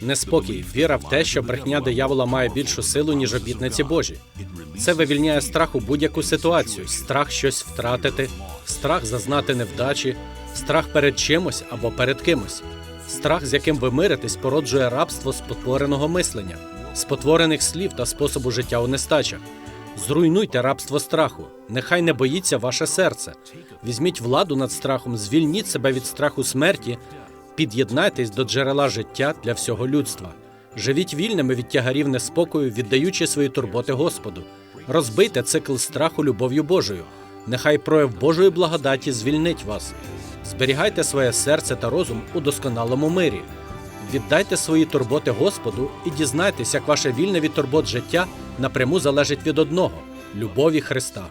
Неспокій, віра в те, що брехня диявола має більшу силу, ніж обітниці Божі. Це вивільняє страх у будь-яку ситуацію, страх щось втратити, страх зазнати невдачі, страх перед чимось або перед кимось. Страх, з яким ви миритесь, породжує рабство спотвореного мислення, спотворених слів та способу життя у нестачах. Зруйнуйте рабство страху. Нехай не боїться ваше серце. Візьміть владу над страхом, звільніть себе від страху смерті, під'єднайтесь до джерела життя для всього людства. Живіть вільними від тягарів неспокою, віддаючи свої турботи Господу. Розбийте цикл страху любов'ю Божою. Нехай прояв Божої благодаті звільнить вас. Зберігайте своє серце та розум у досконалому мирі. Віддайте свої турботи Господу і дізнайтесь, як ваше вільне від турбот життя напряму залежить від одного любові Христа.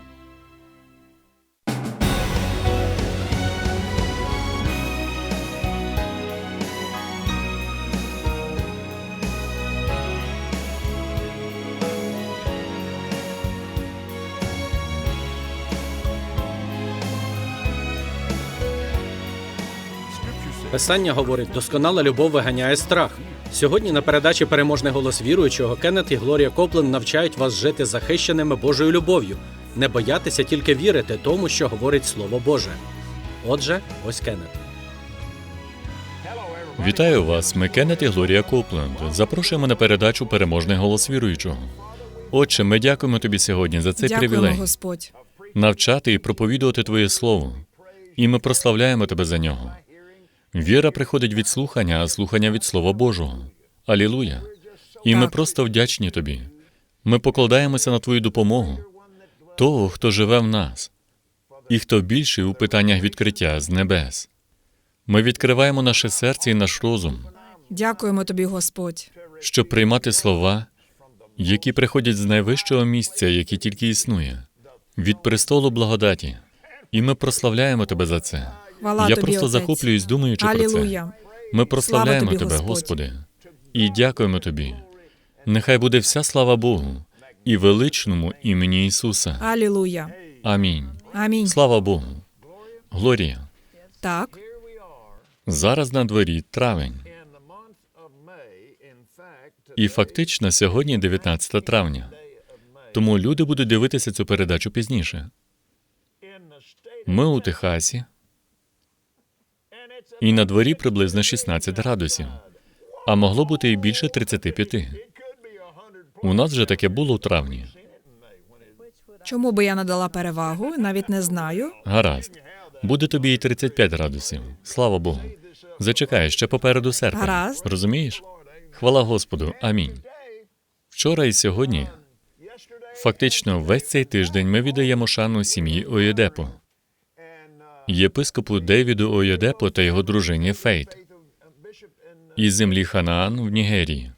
Писання говорить, досконала любов виганяє страх. Сьогодні на передачі Переможний голос віруючого Кеннет і Глорія Коплен навчають вас жити захищеними Божою любов'ю, не боятися тільки вірити тому, що говорить Слово Боже. Отже, ось Кеннет. Вітаю вас, ми Кеннет і Глорія Копленд. Запрошуємо на передачу Переможний голос віруючого. Отче, ми дякуємо тобі сьогодні за цей Дякуємо, привілей Господь. навчати і проповідувати Твоє Слово. І ми прославляємо тебе за нього. Віра приходить від слухання, а слухання від Слова Божого. Алілуя. І ми просто вдячні тобі. Ми покладаємося на твою допомогу, того, хто живе в нас, і хто більший у питаннях відкриття з небес. Ми відкриваємо наше серце і наш розум, Дякуємо тобі, Господь. щоб приймати слова, які приходять з найвищого місця, яке тільки існує, від престолу благодаті. І ми прославляємо тебе за це. Хвала Я тобі, просто Отець. захоплююсь, думаючи про це. Ми прославляємо тобі, тебе, Господь. Господи, і дякуємо тобі. Нехай буде вся слава Богу і величному імені Ісуса. Алілуя. Амінь. Амінь. Слава Богу. Глорія. Так, Зараз на дворі травень. І фактично сьогодні 19 травня. Тому люди будуть дивитися цю передачу пізніше. Ми у Техасі, і на дворі приблизно 16 градусів, а могло бути і більше 35. У нас вже таке було у травні. чому би я надала перевагу? Навіть не знаю. Гаразд. Буде тобі і 35 градусів. Слава Богу. Зачекай, ще попереду серпень. Гаразд. Розумієш? Хвала Господу. Амінь. Вчора і сьогодні, фактично, весь цей тиждень ми віддаємо шану сім'ї Оєдепо, єпископу Девіду Оєдепо та його дружині Фейт із землі Ханаан в Нігерії.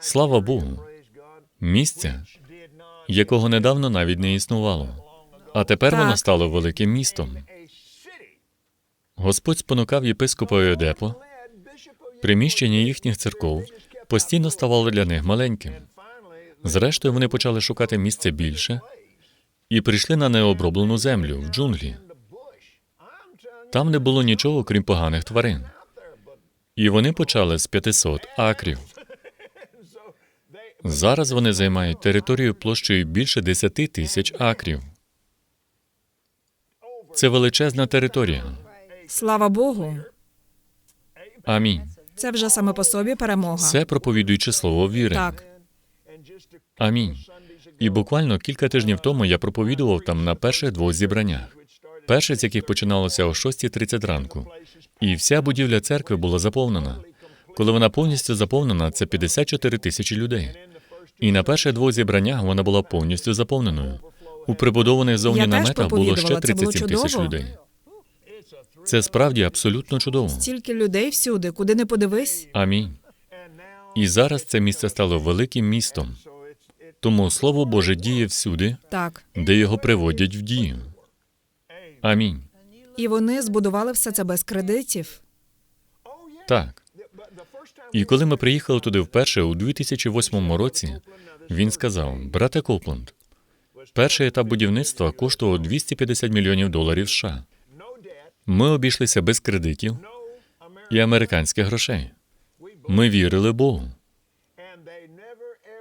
Слава Богу, місця, якого недавно навіть не існувало. А тепер Так. воно стало великим містом. Господь спонукав єпископа Оєдепо, приміщення їхніх церков постійно ставало для них маленьким. Зрештою, вони почали шукати місце більше і прийшли на необроблену землю в джунглі. Там не було нічого, крім поганих тварин. І вони почали з 500 акрів. Зараз вони займають територію площею більше 10 тисяч акрів. Це величезна територія. Слава Богу. Амінь. Це вже саме по собі перемога. Це проповідуючи слово віри. Так, Амінь. І буквально кілька тижнів тому я проповідував там на перших двох зібраннях. Перше з яких починалося о 6.30 ранку. І вся будівля церкви була заповнена. Коли вона повністю заповнена, це 54 тисячі людей. І на перших двох зібраннях вона була повністю заповненою. У прибудованих зовні Я наметах було ще проповідувала, це було 37 тисяч людей. Це справді абсолютно чудово. стільки людей всюди, куди не подивись. Амінь. І зараз це місце стало великим містом. Тому Слово Боже діє всюди, Так. де його приводять в дію. Амінь. І вони збудували все це без кредитів. Так. І коли ми приїхали туди вперше у 2008 році, він сказав: брате Копланд, перший етап будівництва коштував 250 мільйонів доларів США. Ми обійшлися без кредитів і американських грошей. Ми вірили Богу.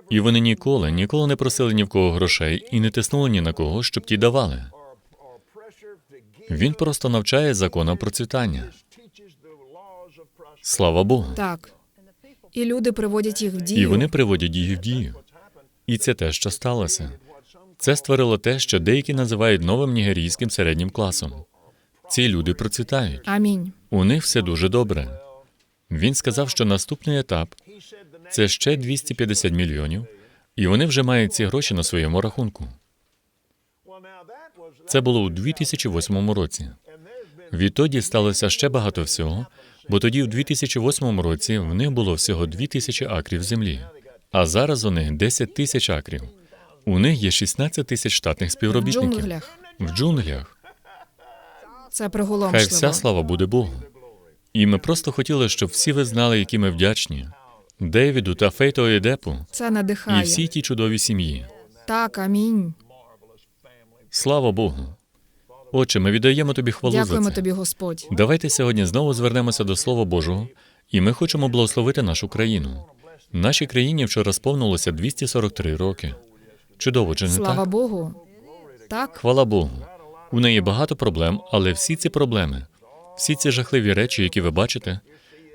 І вони ніколи, ніколи не просили ні в кого грошей і не тиснули ні на кого, щоб ті давали. Він просто навчає законам процвітання. Слава Богу. Так. І люди приводять їх в дію. І вони приводять їх в дію. І це те, що сталося. Це створило те, що деякі називають новим нігерійським середнім класом. Ці люди процвітають. Амінь. У них все дуже добре. Він сказав, що наступний етап це ще 250 мільйонів, і вони вже мають ці гроші на своєму рахунку. Це було у 2008 році. Відтоді сталося ще багато всього, бо тоді, в 2008 році, в них було всього 2 тисячі акрів землі, а зараз у них 10 тисяч акрів. У них є 16 тисяч штатних В співробітників. джунглях. В джунглях. Це Хай вся слава буде Богу. І ми просто хотіли, щоб всі ви знали, які ми вдячні Дейвіду та Фейту Едепу Це надихає. і всій тій чудовій сім'ї. Так, амінь. Слава Богу. Отче, ми віддаємо тобі хвалу Дякуємо за це. тобі, Господь. Давайте сьогодні знову звернемося до Слова Божого, і ми хочемо благословити нашу країну. Нашій країні вчора сповнилося 243 роки. Чудово, чи не Слава так? Богу. Так, Хвала Богу. У неї багато проблем, але всі ці проблеми, всі ці жахливі речі, які ви бачите,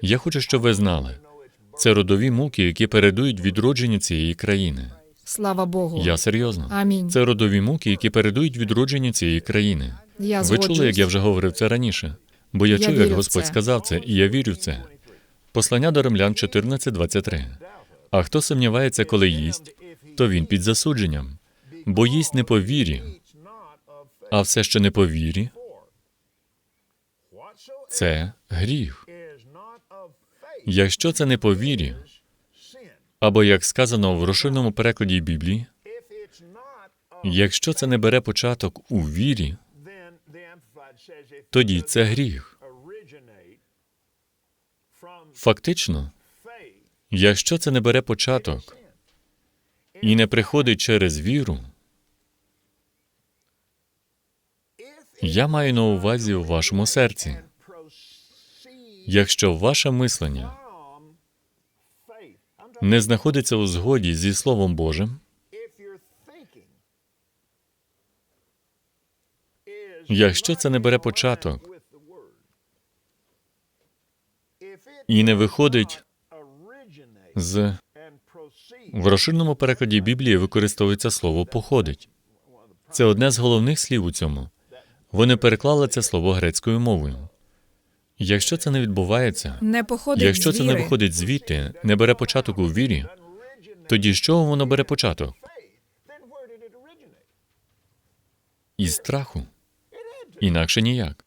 я хочу, щоб ви знали. Це родові муки, які передують відродженню цієї країни. Слава Богу. Я серйозно. Амінь. Це родові муки, які передують відродженню цієї країни. Я Ви згоджуюсь. чули, як я вже говорив це раніше? Бо я, Я вірю як Господь це. сказав це, і я вірю в це. Послання до римлян 14.23. А хто сумнівається, коли їсть, то він під засудженням, бо їсть не по вірі, а все, що не по вірі, це гріх. Якщо це не по вірі, або як сказано в розширеному перекладі Біблії, якщо це не бере початок у вірі, тоді це гріх. Фактично, якщо це не бере початок і не приходить через віру, я маю на увазі в вашому серці. Якщо ваше мислення не знаходиться у згоді зі Словом Божим, якщо це не бере початок і не виходить з в розширеному перекладі Біблії використовується слово походить. Це одне з головних слів у цьому. Вони переклали це слово грецькою мовою. Якщо це не відбувається, Не походить якщо це не виходить звідти, не бере початок у вірі, тоді з чого воно бере початок? Із страху. Інакше ніяк.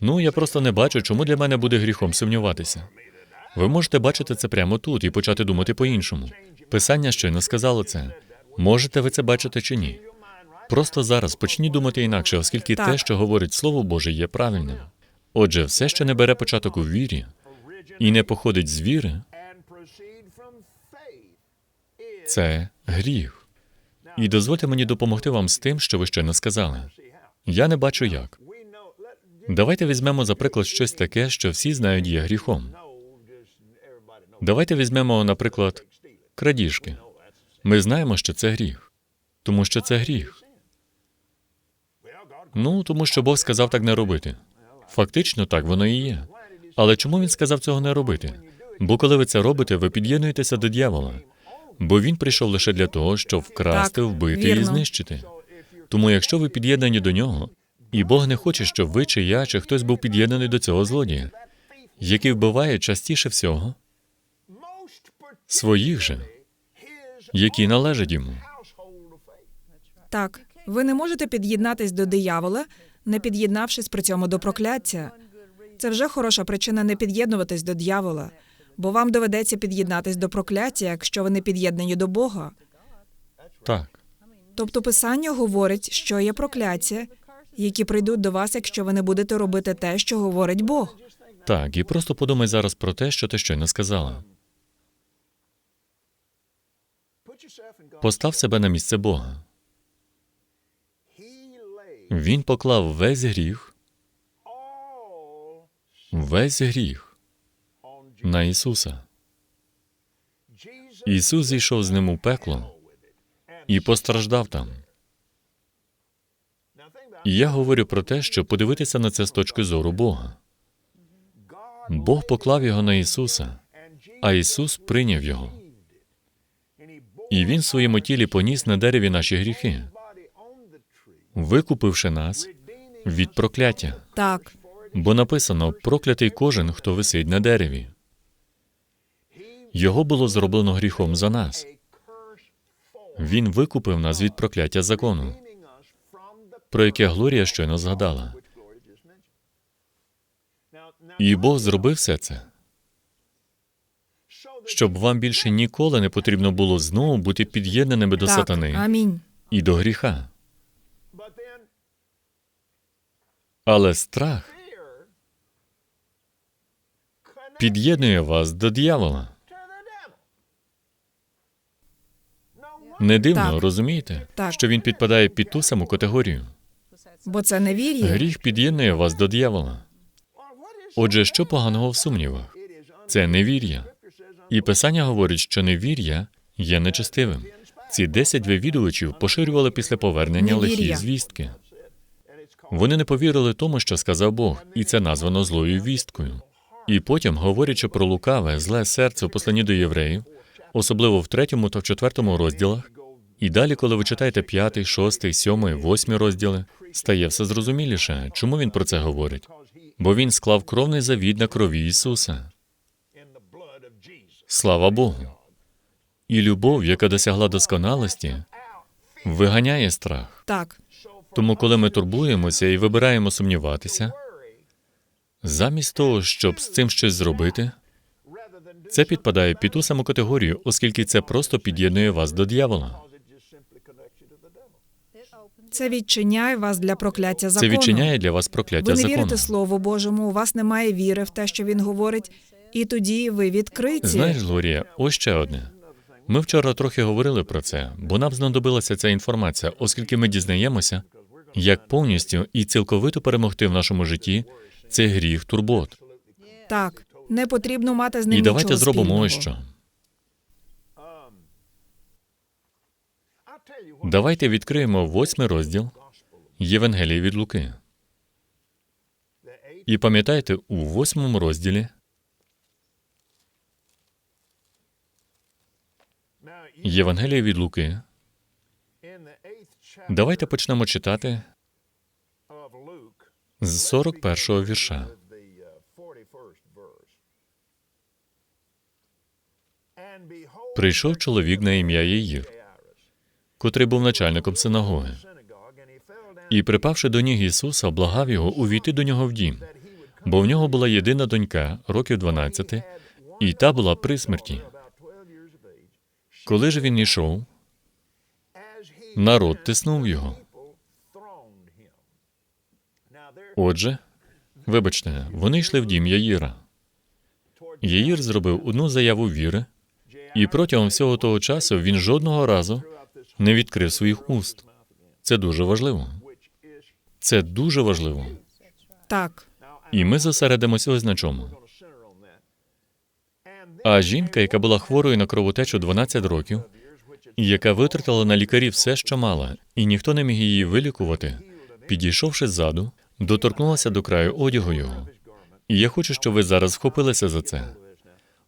Ну, я просто не бачу, чому для мене буде гріхом сумніватися. Ви можете бачити це прямо тут і почати думати по-іншому. Писання щойно сказало це. Можете ви це бачити чи ні? Просто зараз почніть думати інакше, оскільки Так. те, що говорить Слово Боже, є правильним. Отже, все, що не бере початок у вірі і не походить з віри, це гріх. І дозвольте мені допомогти вам з тим, що ви щойно сказали. Я не бачу як. Давайте візьмемо за приклад щось таке, що всі знають є гріхом. Давайте візьмемо, наприклад, крадіжки. Ми знаємо, що це гріх, тому що це гріх. Ну, тому що Бог сказав так не робити. Фактично, так воно і є. Але чому він сказав цього не робити? Бо коли ви це робите, ви під'єднуєтеся до дьявола. Бо він прийшов лише для того, щоб вкрасти, Так, вбити і знищити. Тому, якщо ви під'єднані до нього, і Бог не хоче, щоб ви чи я, чи хтось був під'єднаний до цього злодія, який вбиває частіше всього своїх же, які належать йому. Так, ви не можете під'єднатись до диявола, не під'єднавшись при цьому до прокляття. Це вже хороша причина не під'єднуватись до диявола, бо вам доведеться під'єднатись до прокляття, якщо ви не під'єднані до Бога. Так, Тобто Писання говорить, що є прокляття, які прийдуть до вас, якщо ви не будете робити те, що говорить Бог. так, і просто подумай зараз про те, що ти щойно сказала. Постав себе на місце Бога. Він поклав весь гріх, весь гріх на Ісуса. Ісус зійшов з ним у пекло і постраждав там. І я говорю про те, щоб подивитися на це з точки зору Бога. Бог поклав його на Ісуса, а Ісус прийняв його. І Він в своєму тілі поніс на дереві наші гріхи, викупивши нас від прокляття. Так, Бо написано проклятий кожен, хто висить на дереві. Його було зроблено гріхом за нас. Він викупив нас від прокляття закону, про яке Глорія щойно згадала. І Бог зробив все це, щоб вам більше ніколи не потрібно було знову бути під'єднаними до так, сатани амінь. і до гріха. Але страх під'єднує вас до диявола. Не дивно, Так. розумієте, Так. що він підпадає під ту саму категорію. Бо це невір'я. Гріх під'єднує вас до диявола. Отже, що поганого в сумнівах? Це невір'я. І писання говорить, що невір'я є нечестивим. Ці десять вивідувачів поширювали після повернення Невір'я. лихі звістки. Вони не повірили тому, що сказав Бог, і це названо злою вісткою. І потім, говорячи про лукаве, зле серце в посланні до євреїв, особливо в третьому та в четвертому розділах, і далі, коли ви читаєте п'ятий, шостий, сьомий, восьмий розділи, стає все зрозуміліше, чому він про це говорить. Бо він склав кровний завід на крові Ісуса. Слава Богу. І любов, яка досягла досконалості, виганяє страх. Так, Тому, коли ми турбуємося і вибираємо сумніватися, замість того, щоб з цим щось зробити, це підпадає під ту саму категорію, оскільки це просто під'єднує вас до дьявола. це відчиняє вас для прокляття Це відчиняє для вас прокляття Ви не закону. вірите Слову Божому, у вас немає віри в те, що він говорить, і тоді ви відкриті. Знаєш, Глорія, ось ще одне. Ми вчора трохи говорили про це, бо нам знадобилася ця інформація, оскільки ми дізнаємося, як повністю і цілковито перемогти в нашому житті цей гріх турбот. Так, не потрібно мати з ним І давайте нічого зробимо ось що. Давайте відкриємо восьмий розділ Євангелії від Луки. І пам'ятайте, у восьмому розділі Євангелія від Луки. Давайте почнемо читати з 41-го вірша. Прийшов чоловік на ім'я Єїр, котрий був начальником синагоги, і, припавши до ніг Ісуса, благав його увійти до нього в дім, бо в нього була єдина донька, років 12, і та була при смерті. Коли ж він йшов, народ тиснув його. Отже, вибачте, вони йшли в дім Яїра. Яїр зробив одну заяву віри, і протягом всього того часу він жодного разу не відкрив своїх уст. Це дуже важливо. Це дуже важливо. Так, І ми зосередимося ось на чому. А жінка, яка була хворою на кровотечу 12 років, яка витратила на лікарів все, що мала, і ніхто не міг її вилікувати, підійшовши ззаду, доторкнулася до краю одягу його. І я хочу, щоб ви зараз вхопилися за це.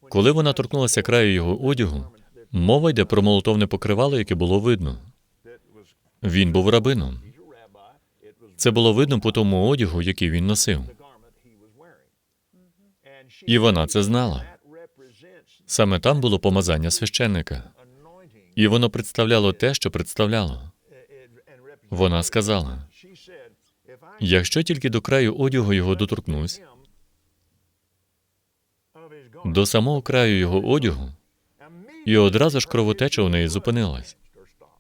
Коли вона торкнулася краю його одягу, мова йде про молотовне покривало, яке було видно. Він був рабином. Це було видно по тому одягу, який він носив. І вона це знала. Саме там було помазання священника. І воно представляло те, що представляло. Вона сказала: якщо тільки до краю одягу його доторкнусь, до самого краю його одягу, і одразу ж кровотеча у неї зупинилась.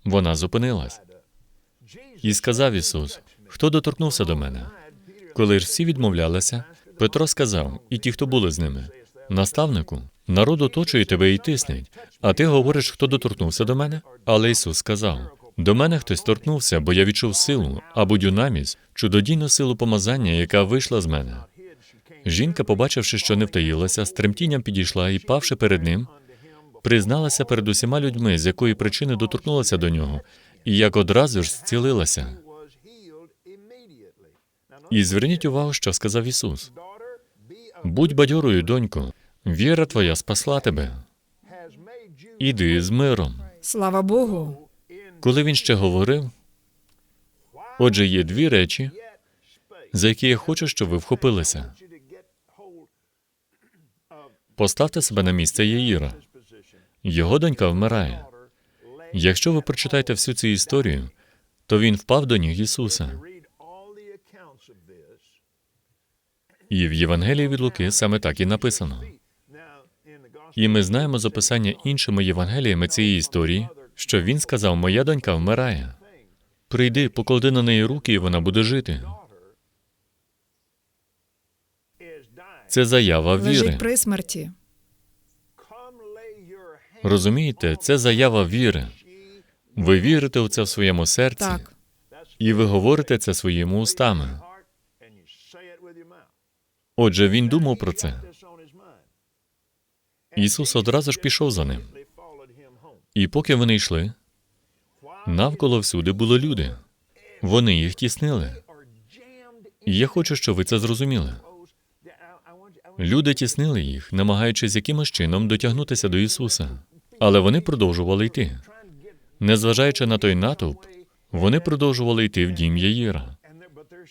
Вона зупинилась. І сказав Ісус: Хто доторкнувся до мене? Коли ж всі відмовлялися, Петро сказав, і ті, хто були з ними: Наставнику, народ оточує тебе і тиснеть, а ти говориш, хто доторкнувся до мене? Але Ісус сказав: До мене хтось торкнувся, бо я відчув силу, або дюнаміс, чудодійну силу помазання, яка вийшла з мене. Жінка, побачивши, що не втаїлася, з тремтінням підійшла і, павши перед ним, призналася перед усіма людьми, з якої причини доторкнулася до нього, і як одразу ж зцілилася. І зверніть увагу, що сказав Ісус: будь бадьорою, донько, віра твоя спасла тебе. Іди з миром. Слава Богу. Коли він ще говорив, отже, є дві речі, за які я хочу, щоб ви вхопилися. Поставте себе на місце Яїра. Його донька вмирає. Якщо ви прочитаєте всю цю історію, то він впав до ніг Ісуса. І в Євангелії від Луки саме так і написано. І ми знаємо з описання іншими Євангеліями цієї історії, що він сказав: Моя донька вмирає. Прийди, поклади на неї руки, і вона буде жити. Це заява віри. Лежить при смерті. Розумієте, це заява віри. Ви вірите у це в своєму серці, Так. і ви говорите це своїми устами. Отже, він думав про це. Ісус одразу ж пішов за ним. І поки вони йшли, навколо всюди були люди. Вони їх тіснили. І я хочу, щоб ви це зрозуміли. Люди тіснили їх, намагаючись якимось чином дотягнутися до Ісуса. Але вони продовжували йти. Незважаючи на той натовп, вони продовжували йти в дім Яїра.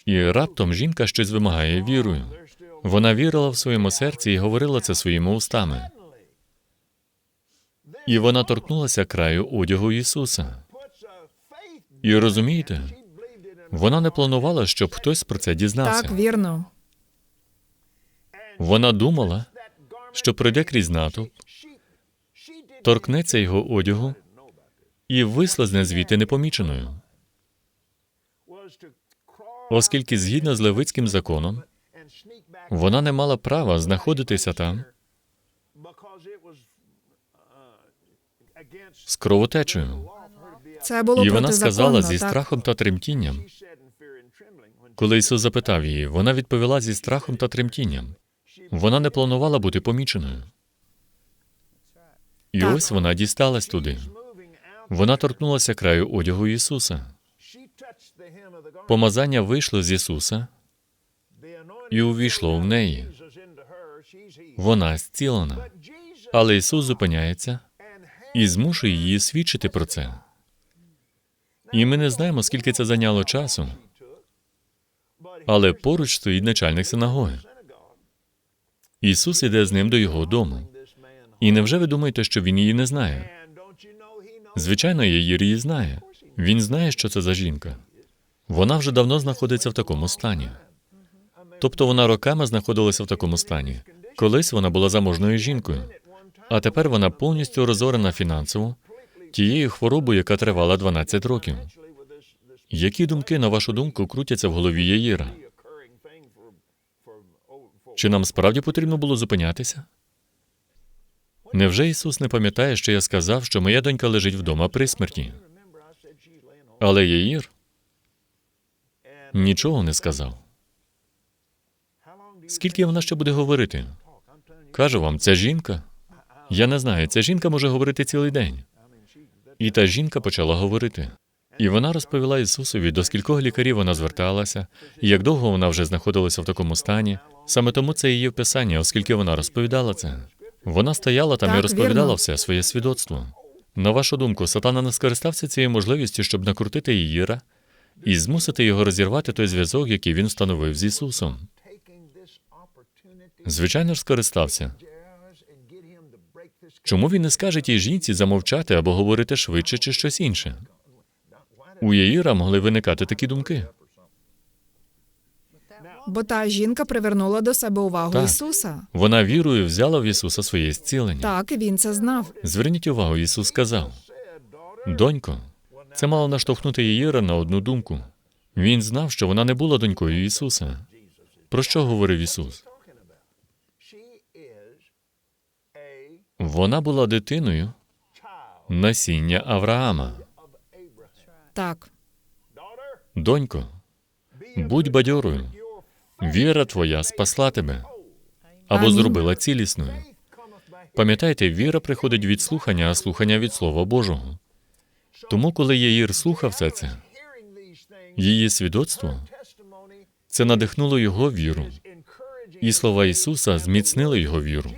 І раптом жінка щось вимагає вірою. Вона вірила в своєму серці і говорила це своїми устами. І вона торкнулася краю одягу Ісуса. І розумієте, вона не планувала, щоб хтось про це дізнався. Так, вірно. Вона думала, що прийде крізь натовп, торкнеться його одягу і вислизне звідти непоміченою. Оскільки згідно з левицьким законом вона не мала права знаходитися там з кровотечею. Це було І вона сказала зі так. страхом та тремтінням. Коли Ісус запитав її, вона відповіла зі страхом та тремтінням. Вона не планувала бути поміченою. І Так. ось вона дісталась туди. Вона торкнулася краю одягу Ісуса. Помазання вийшло з Ісуса і увійшло в неї. Вона зцілена. Але Ісус зупиняється і змушує її свідчити про це. І ми не знаємо, скільки це зайняло часу, але поруч стоїть начальник синагоги. Ісус іде з ним до його дому. І невже ви думаєте, що він її не знає? Звичайно, її знає. Він знає, що це за жінка. Вона вже давно знаходиться в такому стані. Тобто вона роками знаходилася в такому стані. Колись вона була заможною жінкою, а тепер вона повністю розорена фінансово тією хворобою, яка тривала 12 років. Які думки, на вашу думку, крутяться в голові Яїра? Чи нам справді потрібно було зупинятися? Невже Ісус не пам'ятає, що я сказав, що моя донька лежить вдома при смерті? Але Яїр нічого не сказав. Скільки вона ще буде говорити? Кажу вам, ця жінка. Я не знаю, ця жінка може говорити цілий день. І та жінка почала говорити. І вона розповіла Ісусові, до скількох лікарів вона зверталася, і як довго вона вже знаходилася в такому стані. Саме тому це її вписання, оскільки вона розповідала це. Вона стояла там і розповідала вірно. все своє свідоцтво. На вашу думку, сатана не скористався цією можливістю, щоб накрутити Іїра і змусити його розірвати той зв'язок, який він встановив з Ісусом. Звичайно ж, скористався. Чому він не скаже тій жінці замовчати або говорити швидше чи щось інше? У Яїра могли виникати такі думки. Бо та жінка привернула до себе увагу Так. Ісуса. Вона вірою взяла в Ісуса своє зцілення. Так, він це знав. Зверніть увагу, Ісус сказав: Донько, це мало наштовхнути Яїра на одну думку. Він знав, що вона не була донькою Ісуса. Про що говорив Ісус? Вона була дитиною насіння Авраама. Так. Донько, будь бадьорою. Віра твоя спасла тебе або зробила цілісною. Пам'ятайте, віра приходить від слухання, а слухання від Слова Божого. Тому, коли Яїр слухав все це, її свідоцтво це надихнуло його віру, і слова Ісуса зміцнили його віру.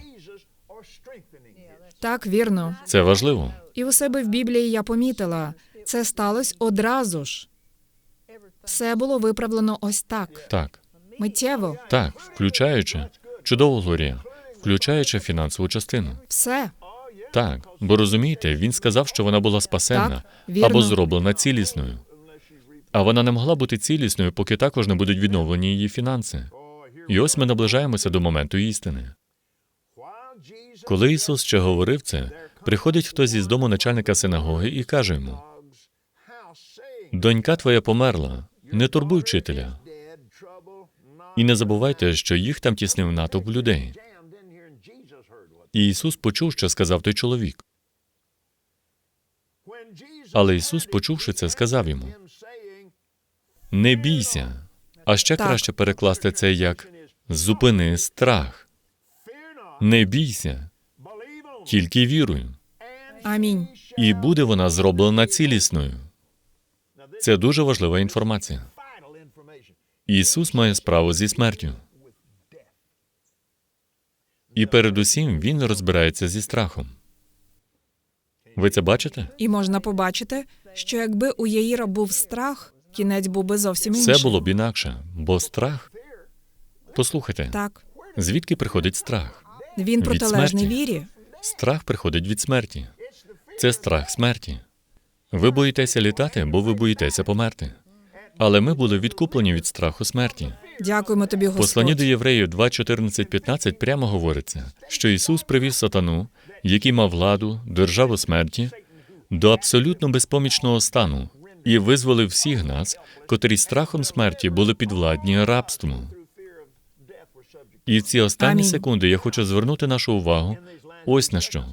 Так, вірно. Це важливо. І у себе в Біблії я помітила, це сталося одразу ж. Все було виправлено ось так, Так, миттєво. так, включаючи чудово, Глорія, включаючи фінансову частину. Все. Так, бо розумієте, він сказав, що вона була спасенна Так, або зроблена цілісною. А вона не могла бути цілісною, поки також не будуть відновлені її фінанси. І ось ми наближаємося до моменту істини. Коли Ісус ще говорив це, приходить хтось із дому начальника синагоги і каже йому: Донька твоя померла, не турбуй вчителя. І не забувайте, що їх там тіснив натовп людей. І Ісус почув, що сказав той чоловік. Але Ісус, почувши це, сказав йому: Не бійся. А ще Так. краще перекласти це як зупини страх. Не бійся, тільки віруй, Амінь. і буде вона зроблена цілісною. Це дуже важлива інформація. Ісус має справу зі смертю. І передусім він розбирається зі страхом. Ви це бачите? І можна побачити, що якби у Яїра був страх, кінець був би зовсім інший. Все було б інакше, бо страх. Послухайте, Так. звідки приходить страх? Він протилежний вірі. Страх приходить від смерті. Це страх смерті. Ви боїтеся літати, бо ви боїтеся померти. Але ми були відкуплені від страху смерті. Дякуємо тобі, Господь. до євреїв 2, 14, 15 прямо говориться, що Ісус привів сатану, який мав владу, державу смерті, до абсолютно безпомічного стану і визволив всіх нас, котрі страхом смерті були підвладні рабству. І в ці останні Амінь. секунди я хочу звернути нашу увагу ось на що.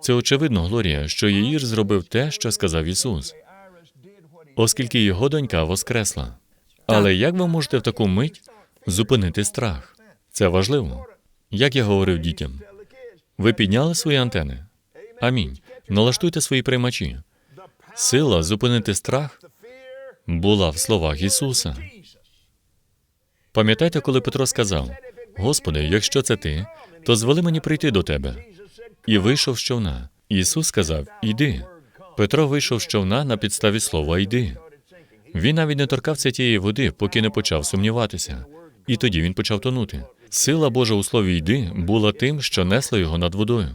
Це очевидно, Глорія, що Яїр зробив те, що сказав Ісус, оскільки його донька воскресла. Але як ви можете в таку мить зупинити страх? Це важливо. Як я говорив дітям, ви підняли свої антени? Амінь. Налаштуйте свої приймачі. Сила зупинити страх була в словах Ісуса. Пам'ятаєте, коли Петро сказав: Господи, якщо це ти, то звели мені прийти до тебе. І вийшов з човна. Ісус сказав: Іди. Петро вийшов з човна на підставі слова Йди. Він навіть не торкався тієї води, поки не почав сумніватися. І тоді він почав тонути. Сила Божа у слові йди була тим, що несла його над водою.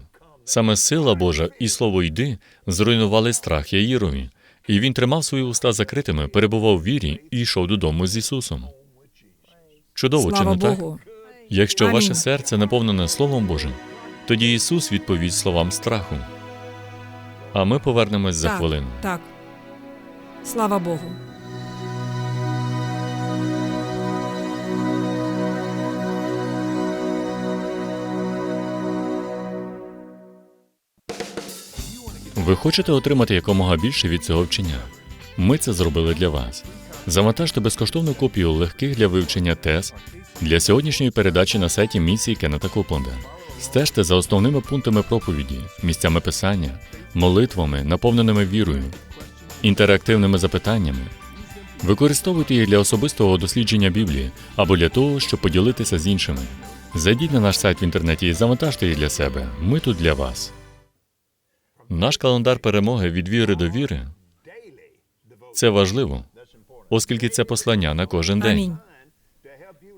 Саме сила Божа і слово йди зруйнували страх Яїрові, і він тримав свої уста закритими, перебував в вірі і йшов додому з Ісусом. Чудово, чи Слава не так? Якщо ваше серце наповнене Словом Божим, тоді Ісус відповість словам страху. А ми повернемось за так, хвилину. Так. Слава Богу. Ви хочете отримати якомога більше від цього вчення? Ми це зробили для вас. Завантажте безкоштовну копію легких для вивчення тез для сьогоднішньої передачі на сайті місії Кеннета Копленда. Стежте за основними пунктами проповіді, місцями писання, молитвами, наповненими вірою, інтерактивними запитаннями. Використовуйте їх для особистого дослідження Біблії або для того, щоб поділитися з іншими. Зайдіть на наш сайт в інтернеті і завантажте їх для себе. Ми тут для вас. Наш календар перемоги від віри до віри це важливо, оскільки це послання на кожен день.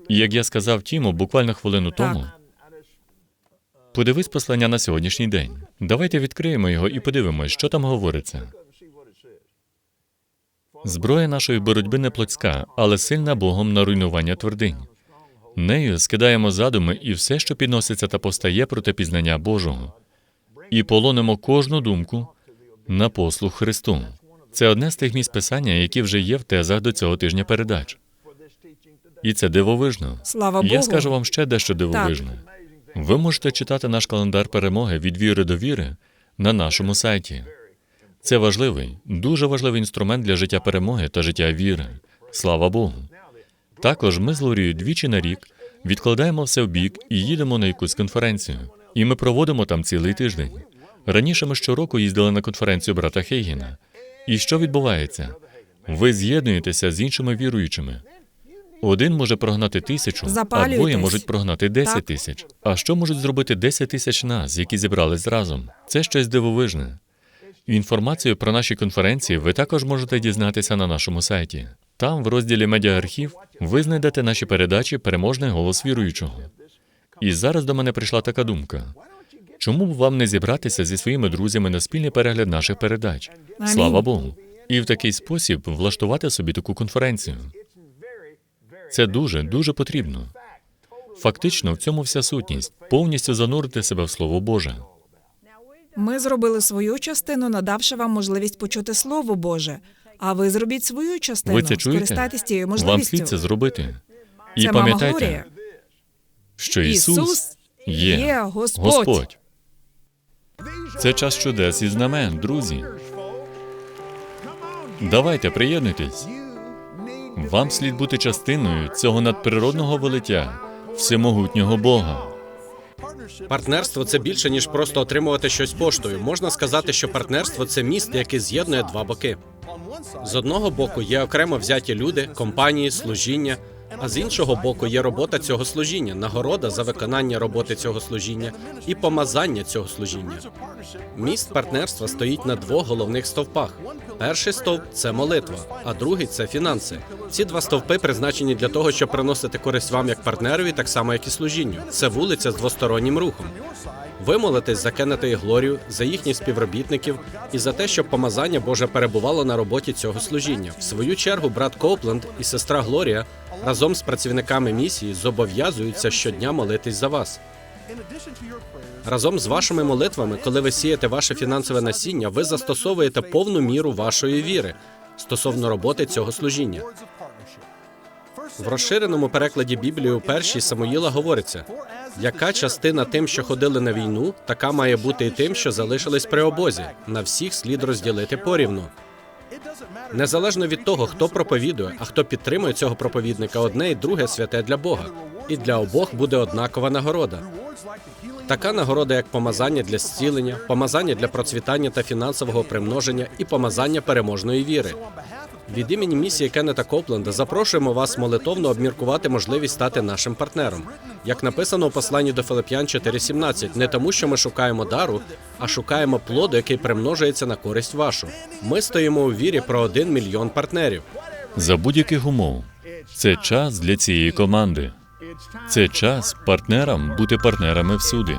Як я сказав Тіму буквально хвилину тому, подивись послання на сьогоднішній день. Давайте відкриємо його і подивимось, що там говориться. Зброя нашої боротьби не плотська, але сильна Богом на руйнування твердинь. Нею скидаємо задуми і все, що підноситься та постає проти пізнання Божого, і полонимо кожну думку на послух Христу. Це одне з тих місць писання, які вже є в тезах до цього тижня передач. І це дивовижно. Слава І Я скажу вам ще дещо дивовижне. Ви можете читати наш календар перемоги від віри до віри на нашому сайті. Це важливий, дуже важливий інструмент для життя перемоги та життя віри. Слава Богу. Також ми з Лорією двічі на рік відкладаємо все в бік і їдемо на якусь конференцію. І ми проводимо там цілий тиждень. Раніше ми щороку їздили на конференцію брата Хейгіна. І що відбувається? Ви з'єднуєтеся з іншими віруючими. Один може прогнати тисячу, а двоє можуть прогнати 10 тисяч. А що можуть зробити 10 тисяч нас, які зібрались разом? Це щось дивовижне. Інформацію про наші конференції ви також можете дізнатися на нашому сайті. Там, в розділі Медіаархів, ви знайдете наші передачі Переможний голос віруючого. І зараз до мене прийшла така думка: чому б вам не зібратися зі своїми друзями на спільний перегляд наших передач? Слава Богу! І в такий спосіб влаштувати собі таку конференцію. Це дуже, дуже потрібно. Фактично, в цьому вся сутність повністю занурити себе в Слово Боже. Ми зробили свою частину, надавши вам можливість почути Слово Боже. А ви зробіть свою частину. Ви це чуєте? Скористайтесь цією Вам можливістю. слід це зробити. І Це мама пам'ятайте, Глорія. що Ісус є, є Господь. Господь. Це час чудес і знамен, друзі. Давайте приєднуйтесь. Вам слід бути частиною цього надприродного велиття, всемогутнього Бога. Партнерство це більше ніж просто отримувати щось поштою. Можна сказати, що партнерство це міст, який з'єднує два боки. З одного боку є окремо взяті люди, компанії, служіння. А з іншого боку є робота цього служіння, нагорода за виконання роботи цього служіння і помазання цього служіння. Міст партнерства стоїть на двох головних стовпах. Перший стовп це молитва, а другий це фінанси. Ці два стовпи призначені для того, щоб приносити користь вам як партнерові, так само як і служінню. Це вулиця з двостороннім рухом. Ви молитесь за Кеннета і Глорію, за їхніх співробітників і за те, щоб помазання Боже перебувало на роботі цього служіння. В свою чергу, брат Копленд і сестра Глорія разом з працівниками місії зобов'язуються щодня молитись за вас. Разом з вашими молитвами, коли ви сієте ваше фінансове насіння, ви застосовуєте повну міру вашої віри стосовно роботи цього служіння. В розширеному перекладі Біблії у першій Самуїла говориться: яка частина тим, що ходили на війну, така має бути і тим, що залишились при обозі. На всіх слід розділити порівну. Незалежно від того, хто проповідує, а хто підтримує цього проповідника, одне і друге святе для Бога. І для обох буде однакова нагорода. Така нагорода, як помазання для зцілення, помазання для процвітання та фінансового примноження і помазання переможної віри. Від імені місії Кеннета Копленда запрошуємо вас молитовно обміркувати можливість стати нашим партнером. Як написано у посланні до Филип'ян 4.17, не тому, що ми шукаємо дару, а шукаємо плоду, який примножується на користь вашу. Ми стоїмо у вірі про один мільйон партнерів. За будь-яких умов. Це час для цієї команди. Це час партнерам бути партнерами всюди.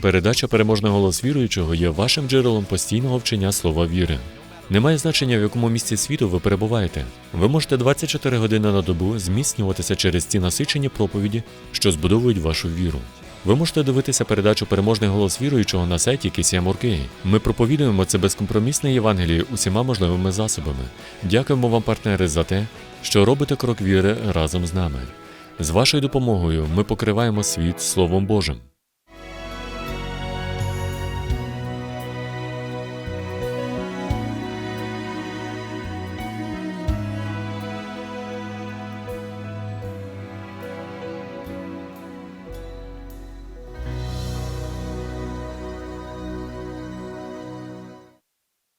Передача Переможний голос віруючого є вашим джерелом постійного вчення слова віри. Немає значення, в якому місці світу ви перебуваєте. Ви можете 24 години на добу зміцнюватися через ці насичені проповіді, що збудовують вашу віру. Ви можете дивитися передачу Переможний голос віруючого на сайті KCM.org. Ми проповідуємо це безкомпромісне Євангеліє усіма можливими засобами. Дякуємо вам, партнери, за те, що робите крок віри разом з нами. З вашою допомогою ми покриваємо світ Словом Божим.